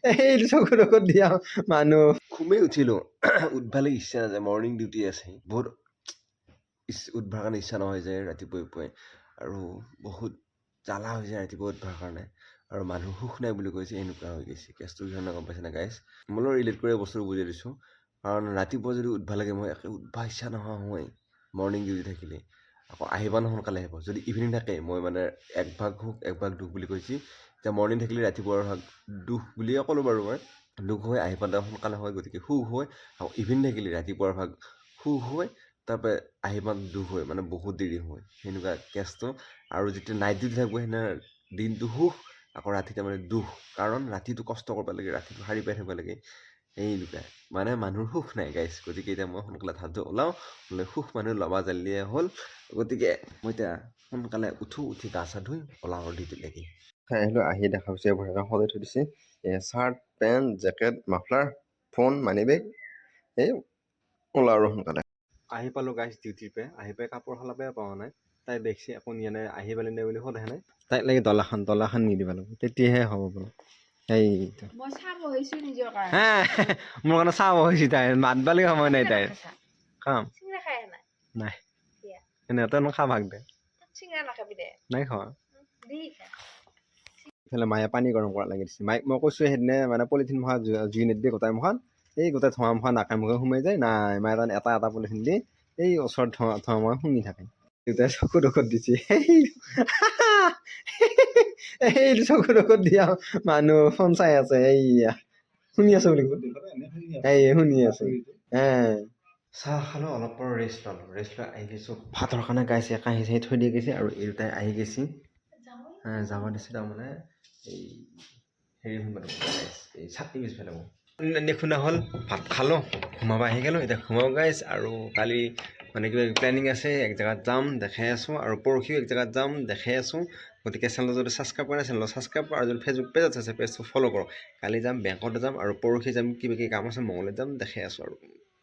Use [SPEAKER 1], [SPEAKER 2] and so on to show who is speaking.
[SPEAKER 1] এই চকুৰ আগত দিয়া মানুহ।
[SPEAKER 2] ঘুমেই উঠিলোঁ। উঠবালে ইচ্ছা নাযায় মৰ্ণিং ডিউটি আছে। বহুত উঠবাৰ কাৰণে ইচ্ছা নহয় যায় ৰাতিপুৱাই পুৱাই আৰু বহুত জ্বালা হৈ যায় ৰাতিপুৱা উঠবাৰ কাৰণে। আৰু মানুহ সুখ নাই বুলি কৈছে এনেকুৱা হৈ গৈছে। কেছটো কি ধৰণে গম পাইছে না গাইজ মই ৰিলেট কৰি বস্তুটো বুজাই দিছোঁ কাৰণ ৰাতিপুৱা যদি উঠবা লাগে মই একে উঠবা ইচ্ছা নোহোৱা হয় মৰ্ণিং ডিউটি থাকিলে। আকৌ আহিবা ন সোনকালে আহিব। যদি ইভিনিং থাকে মই মানে এক ভাগ সুখ এক ভাগ দুখ বুলি কৈছে। এতিয়া মৰ্ণিং থাকিলে ৰাতিপুৱাৰ ভাগ দুখ বুলিয়ে ক'লোঁ বাৰু মই। দুখ হৈ আহি পাওঁতে সোনকালে হয়, গতিকে সুখ হয় আৰু ইভিনিং থাকিলে ৰাতিপুৱাৰ ভাগ সুখ হয় তাৰপৰা আহি পাওঁতে দুখ হয় মানে বহুত দেৰি হয়। সেনেকুৱা কেছটো আৰু যেতিয়া নাইট ডিউটি থাকিব, সেইদিনা দিনটো সুখ, আকৌ ৰাতি তাৰমানে দুখ। কাৰণ ৰাতিটো কষ্ট কৰিব লাগে, ৰাতিটো শাৰী পাই থাকিব লাগে। এনেকুৱা মানে মানুহৰ সুখ নাই গাইছ গতিকে এতিয়া মই সোনকালে ধাৰটো ওলাওঁ ওলাই সুখ মানুহ ল'বা জালিয়ে হ'ল গতিকে মই এতিয়া সোনকালে উঠোঁ উঠি গা চা ধুই ওলাওঁ আৰু ডিউটিলৈকে খাই আহিলোঁ আহি দেখা পাইছে ভৰিখন সজাই থৈ দিছে shirt pant jacket muffler phone money bag এই ওলাওঁ আৰু সোনকালে আহি পালোঁ গাইছ ডিউটিৰ পৰা আহি পাই কাপোৰ সলাবই পোৱা নাই তাই দেখছি একো নিয়া নাই আহি পালে নে বুলি সোধাহে নাই তাইক লাগি দলাখান দলাখান নি দিব লাগিব তেতিয়াহে হ'ব বোলো এইটো
[SPEAKER 3] মই চাব হৈছো নিজৰ কাৰণে।
[SPEAKER 1] হা মোৰ কাৰণে চাব হৈছে তাই মাতবালি সময় নাই তাইৰ। খাম।
[SPEAKER 3] নাই।
[SPEAKER 1] এনে তই খা ভাগ দে। নাই খোৱা। ইফালে মায়ে পানী গৰম কৰা লাগি দিছে। মাইক মই কৈছোঁ সেইদিনা মানে পলিথিন মখা জুই নেট দিয়ে গোটাই মখান এই গোটেই ধোঁৱা মখা নাকে মুখে সোমাই যায়। নাই মায়ে তাৰমানে এটা এটা পলিথিন দি এই ওচৰত ধোঁৱা ধোঁৱা মখা শুঙি থাকে। দেউতাই চকুৰ ঔষধ দিছে। এই চকুৰ ঔষধ দিয়া মানুহ ফোন চাই আছে এইয়া শুনি আছো বুলি এই শুনি আছো চাহ খালোঁ অলপ পৰ ৰেষ্ট ল'লোঁ ৰেষ্ট লৈ আহি গৈছোঁ ভাতৰ কাৰণে গাইছে কাঁহী চাহী থৈ দি গৈছে আৰু এই দুটাই আহি গৈছে যাব দিছে তাৰমানে এই হেৰি সোমাব এই চাটনি পিছ পেলাব শুনা হ'ল ভাত খালোঁ ঘুমাব আহি গ'লোঁ এতিয়া ঘুমাব গাইছ আৰু কালি মানে কিবা প্লেনিং আছে, এক জেগাত যাম, দেখাই আছোঁ, আৰু পৰহিও এক জেগাত যাম, দেখাই আছোঁ। গতিকে চেনেলটো যদি ছাবস্ক্ৰাইব কৰা নাই চেনেলটো ছাবস্ক্ৰাইব কৰা, আৰু যদি ফেচবুক পেজ আছে পেজটো ফ'ল' কৰক। কালি যাম, বেংকত যাম, আৰু পৰহি যাম, কিবা কিবি কাম আছে মঙলদৈত যাম, দেখাই আছোঁ আৰু।